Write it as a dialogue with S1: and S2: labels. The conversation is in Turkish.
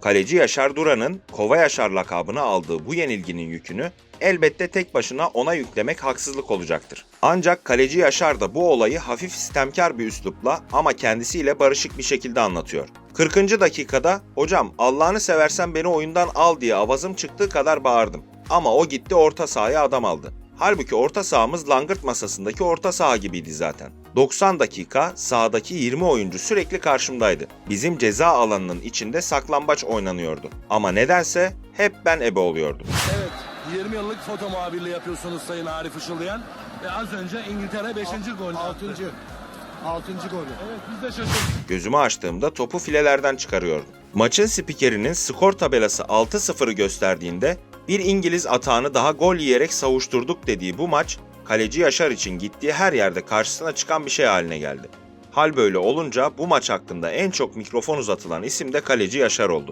S1: Kaleci Yaşar Duran'ın Kova Yaşar lakabını aldığı bu yenilginin yükünü elbette tek başına ona yüklemek haksızlık olacaktır. Ancak kaleci Yaşar da bu olayı hafif sistemkar bir üslupla ama kendisiyle barışık bir şekilde anlatıyor. 40. dakikada hocam Allah'ını seversen beni oyundan al diye avazım çıktığı kadar bağırdım. Ama o gitti orta sahaya adam aldı. Halbuki orta sahamız langırt masasındaki orta saha gibiydi zaten. 90 dakika sahadaki 20 oyuncu sürekli karşımdaydı. Bizim ceza alanının içinde saklambaç oynanıyordu. Ama nedense hep ben ebe oluyordum.
S2: Evet, 20 yıllık foto muhabirliği yapıyorsunuz Sayın Arif Işıldayan. Ve az önce İngiltere 5. golünü attı.
S3: Altıncı. Altıncı golü.
S2: Evet, biz de şaşırdık.
S1: Gözümü açtığımda topu filelerden çıkarıyordum. Maçın spikerinin skor tabelası 6-0'ı gösterdiğinde bir İngiliz atağını daha gol yiyerek savuşturduk dediği bu maç kaleci Yaşar için gittiği her yerde karşısına çıkan bir şey haline geldi. Hal böyle olunca bu maç hakkında en çok mikrofon uzatılan isim de kaleci Yaşar oldu.